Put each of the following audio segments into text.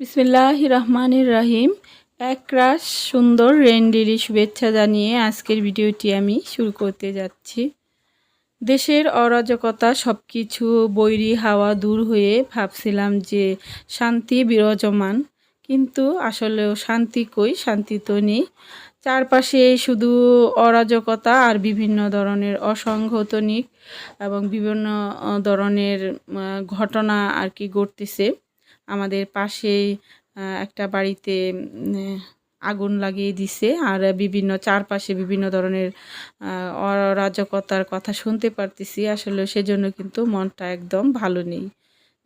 বিসমিল্লাহ রহমানির রাহিম এক রাস সুন্দর রেন্ডিরি শুভেচ্ছা জানিয়ে আজকের ভিডিওটি আমি শুরু করতে যাচ্ছি। দেশের অরাজকতা সব কিছু বৈরী হাওয়া দূর হয়ে ভাবছিলাম যে শান্তি বিরাজমান, কিন্তু আসলেও শান্তি কই, শান্তি তো নেই। চারপাশে শুধু অরাজকতা আর বিভিন্ন ধরনের অসংগঠনিক এবং বিভিন্ন ধরনের ঘটনা আর কি ঘটতেছে। আমাদের পাশেই একটা বাড়িতে আগুন লাগিয়ে দিছে। আর বিভিন্ন চারপাশে বিভিন্ন ধরনের অরাজকতার কথা শুনতে পারতেছি। আসলে সেজন্য কিন্তু মনটা একদম ভালো নেই।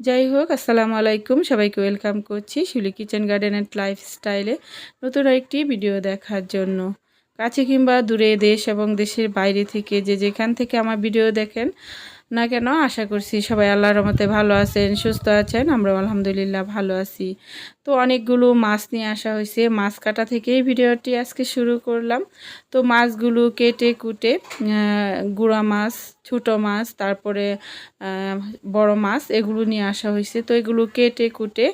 যাই হোক, আসসালামু আলাইকুম। সবাইকে ওয়েলকাম করছি শিউলি কিচেন গার্ডেন অ্যান্ড লাইফস্টাইলে নতুন একটি ভিডিও দেখার জন্য। কাছে কিংবা দূরে দেশ এবং দেশের বাইরে থেকে যে যেখান থেকে আমার ভিডিও দেখেন না কেন? আশা করছি সবাই আল্লাহর রহমতে ভালো আছেন, সুস্থ আছেন আমরা আলহামদুলিল্লাহ ভালো আছি। তো অনেকগুলো মাছ নিয়ে আসা হয়েছে। মাছ কাটা থেকেই ভিডিওটি আজকে শুরু করলাম। তো মাছগুলো কেটে কুটে গুঁড়া মাছ, ছোটো মাছ, তারপরে বড় মাছ, এগুলো নিয়ে আসা হয়েছে। তো এগুলো কেটে কুটে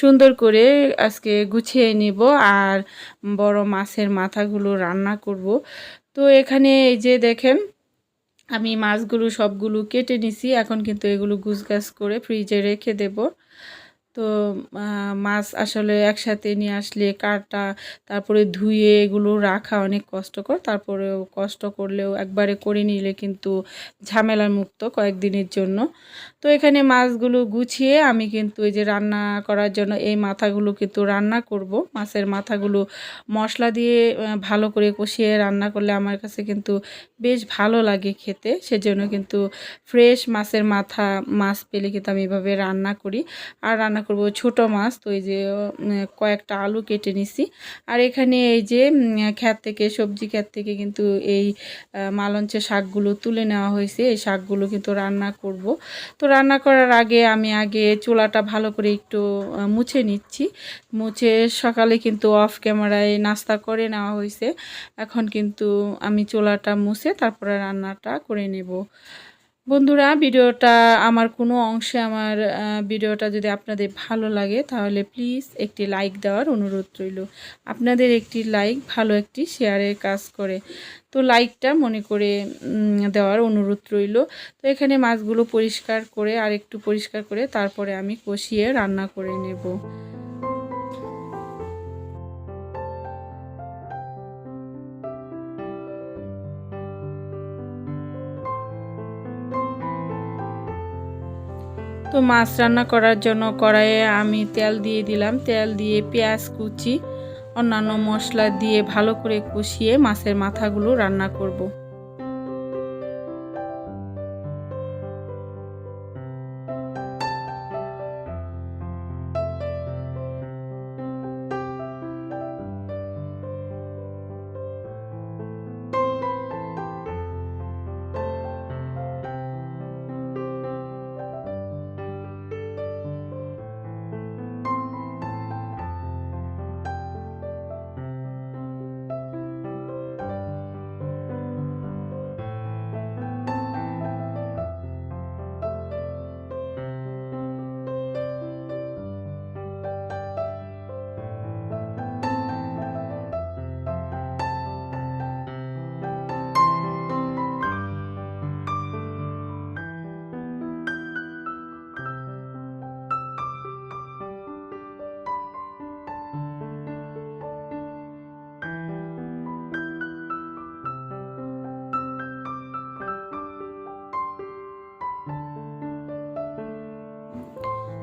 সুন্দর করে আজকে গুছিয়ে নিব আর বড় মাছের মাথাগুলো রান্না করব। তো এখানে এই যে দেখেন আমি মাছগুলো সবগুলো কেটে নিছি এখন কিন্তু এগুলো গুছগাছ করে ফ্রিজে রেখে দেব। তো মাছ আসলে একসাথে নিয়ে আসলে কাটা, তারপরে ধুয়ে এগুলো রাখা অনেক কষ্টকর। তারপরেও কষ্ট করলেও একবারে করে নিলে কিন্তু ঝামেলার মুক্ত কয়েকদিনের জন্য। তো এখানে মাছগুলো গুছিয়ে আমি কিন্তু এই যে রান্না করার জন্য এই মাথাগুলো কিন্তু রান্না করব। মাছের মাথাগুলো মশলা দিয়ে ভালো করে কষিয়ে রান্না করলে আমার কাছে কিন্তু বেশ ভালো লাগে খেতে। সেজন্য কিন্তু ফ্রেশ মাছের মাথা, মাছ পেলে কিন্তু আমি এভাবে রান্না করি। আর রান্না করব ছোট মাছ, তো এই যে কয়েকটা আলু কেটে নিছি। আর এখানে এই যে খ্যাত থেকে, সবজি খ্যাত থেকে কিন্তু এই মালঞ্চের শাকগুলো তুলে নেওয়া হয়েছে। এই শাকগুলো কিন্তু রান্না করব। তো রান্না করার আগে আমি আগে চুলাটা ভালো করে একটু মুছে নিচ্ছি। মুছে সকালে কিন্তু অফ ক্যামেরায় নাস্তা করে নেওয়া হয়েছে। এখন কিন্তু আমি চোলাটা মুছে তারপরে রান্নাটা করে নেব। বন্ধুরা, ভিডিওটা আমার কোনো অংশে আমার ভিডিওটা যদি আপনাদের ভালো লাগে, তাহলে প্লিজ একটি লাইক দেওয়ার অনুরোধ রইল। আপনাদের একটি লাইক ভালো একটি শেয়ারের কাজ করে। তো লাইকটা মনে করে দেওয়ার অনুরোধ রইল। তো এখানে মাছগুলো পরিষ্কার করে আর একটু পরিষ্কার করে, তারপরে আমি কষিয়ে রান্না করে নেব। তো মাছ রান্না করার জন্য কড়াইয়ে আমি তেল দিয়ে দিলাম তেল দিয়ে পেঁয়াজ কুচি, অন্যান্য মশলা দিয়ে ভালো করে কষিয়ে মাছের মাথাগুলো রান্না করব।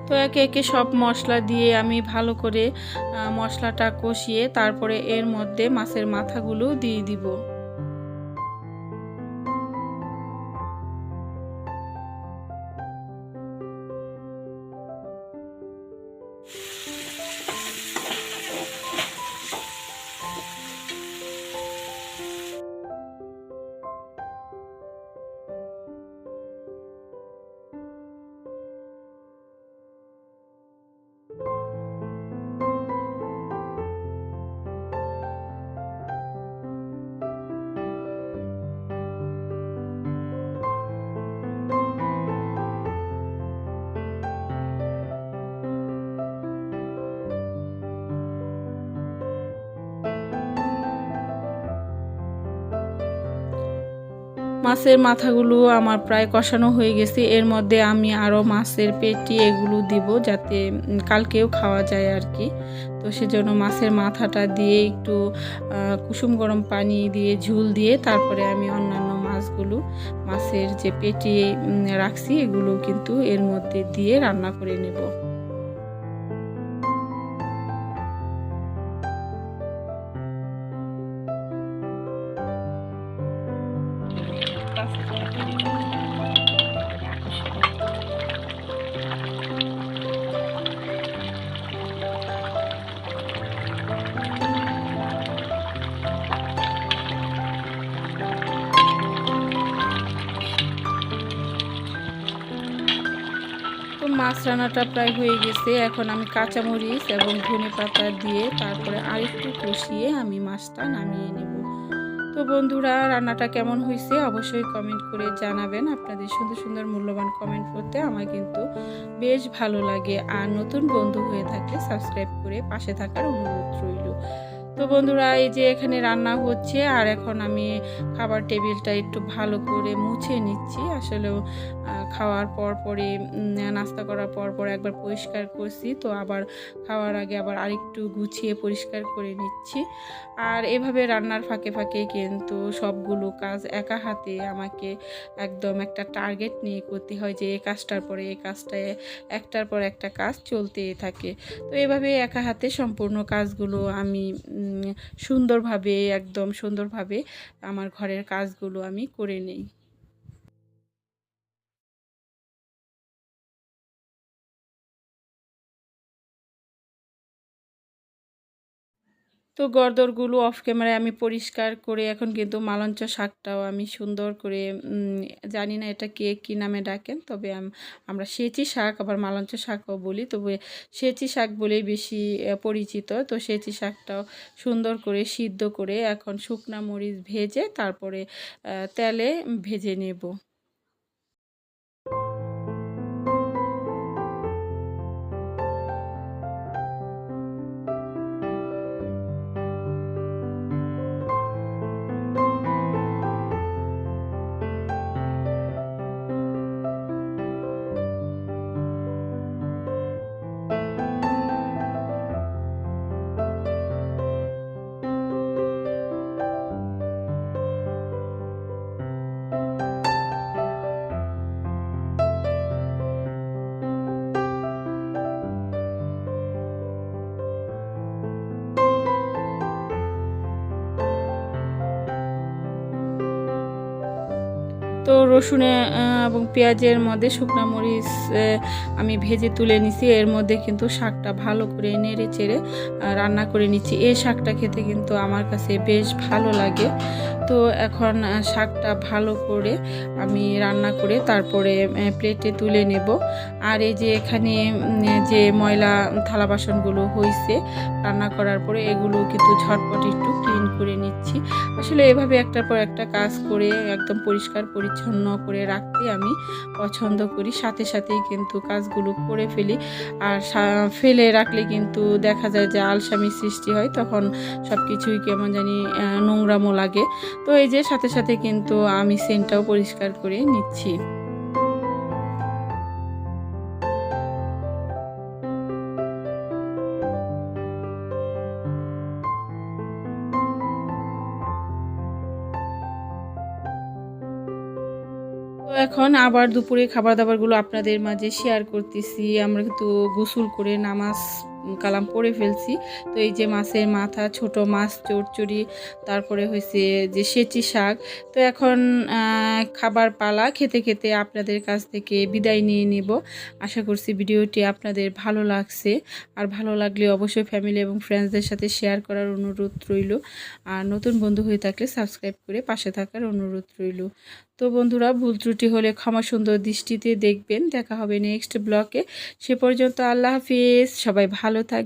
তো একে একে সব মশলা দিয়ে আমি ভালো করে মশলাটা কষিয়ে তারপরে এর মধ্যে মাছের মাথাগুলো দিয়ে দিব। মাছের মাথাগুলো আমার প্রায় কষানো হয়ে গেছে। এর মধ্যে আমি আরও মাছের পেটি এগুলো দিব যাতে কালকেও খাওয়া যায় আর কি। তো সেজন্য মাছের মাথাটা দিয়ে একটু কুসুম গরম পানি দিয়ে ঝুল দিয়ে তারপরে আমি অন্যান্য মাছগুলো, মাছের যে পেটি রাখছি এগুলো কিন্তু এর মধ্যে দিয়ে রান্না করে নেব। রান্নাটা প্রায় হয়ে গেছে। এখন আমি কাঁচামরিচ এবং ধনে পাতা দিয়ে তারপরে আরেকটু কষিয়ে আমি মাছটা নামিয়ে নেব। তো বন্ধুরা, রান্নাটা কেমন হয়েছে অবশ্যই কমেন্ট করে জানাবেন। আপনাদের সুন্দর সুন্দর মূল্যবান কমেন্ট করতে আমার কিন্তু বেশ ভালো লাগে। আর নতুন বন্ধু হয়ে থাকলে সাবস্ক্রাইব করে পাশে থাকার অনুরোধ রইল। তো বন্ধুরা এই যে এখানে রান্না হচ্ছে আর এখন আমি খাবার টেবিলটা একটু ভালো করে মুছে নিচ্ছি। আসলেও আহ, খাওয়ার পর পরে নাস্তা করার পর পর একবার পরিষ্কার করছি তো আবার খাওয়ার আগে আবার আরেকটু গুছিয়ে পরিষ্কার করে নিচ্ছি। আর এভাবে রান্নার ফাঁকে ফাঁকে কিন্তু সবগুলো কাজ একা হাতে আমাকে একদম একটা টার্গেট নিয়ে করতে হয় যে এই কাজটার পরে এই কাজটা একটার পর একটা কাজ চলতেই থাকে। তো এভাবে একা হাতে সম্পূর্ণ কাজগুলো আমি সুন্দরভাবে একদম সুন্দরভাবে আমার ঘরের কাজগুলো আমি করে নেই। তো গর্দরগুলো অফ ক্যামেরায় আমি পরিষ্কার করে এখন কিন্তু মালঞ্চ শাকটাও আমি সুন্দর করে জানি না এটা কে কী নামে ডাকেন, তবে আমরা সেচি শাক, আবার মালঞ্চ শাকও বলি, তবে সেচি শাক বলেই বেশি পরিচিত। তো সেচি শাকটাও সুন্দর করে সিদ্ধ করে এখন শুকনা মরিচ ভেজে তারপরে তেলে ভেজে নেব। তো রসুনে এবং পেঁয়াজের মধ্যে শুকনো মরিচ আমি ভেজে তুলে নিছি। এর মধ্যে কিন্তু শাকটা ভালো করে নেড়ে চেড়ে রান্না করে নিচ্ছি। এই শাকটা খেতে কিন্তু আমার কাছে বেশ ভালো লাগে। তো এখন শাকটা ভালো করে আমি রান্না করে তারপরে প্লেটে তুলে নেব। আর এই যে এখানে যে ময়লা থালা বাসনগুলো হয়েছে রান্না করার পরে এগুলো কিন্তু ঝটপট একটু ক্লিন করে নিচ্ছি। আসলে এভাবে একটার পর একটা কাজ করে, একদম পরিষ্কার পরিচ্ছন্ন করে রাখতে আমি পছন্দ করি। সাথে সাথেই কিন্তু কাজগুলো করে ফেলি। আর ফেলে রাখলে কিন্তু দেখা যায় যে আলসামি সৃষ্টি হয়, তখন সব কিছুই কেমন জানি নোংরামো লাগে। তো এই যে সাথে সাথে কিন্তু আমি সেন্টটাও পরিষ্কার করে নিচ্ছি। তো এখন আবার দুপুরে খাবার দাবারগুলো আপনাদের মাঝে শেয়ার করতেছি। আমরা কিন্তু গোসল করে নামাজ কালাম পড়ে ফেলছি। তো এই যে মাছের মাথা, ছোট মাছ, চড়চড়ি, তারপরে হয়েছে যে সেচি শাক। তো এখন খাবার পালা খেতে খেতে আপনাদের কাছ থেকে বিদায় নিয়ে নেব। আশা করছি ভিডিওটি আপনাদের ভালো লাগছে। আর ভালো লাগলে অবশ্যই ফ্যামিলি এবং ফ্রেন্ডসদের সাথে শেয়ার করার অনুরোধ রইল। আর নতুন বন্ধু হয়ে থাকলে সাবস্ক্রাইব করে পাশে থাকার অনুরোধ রইল। তো বন্ধুরা, ভুল ত্রুটি হলে ক্ষমা সুন্দর দৃষ্টিতে দেখবেন। দেখা হবে নেক্সট ব্লকে সে পর্যন্ত আল্লাহ হাফিজ। সবাই ভালো থাকবে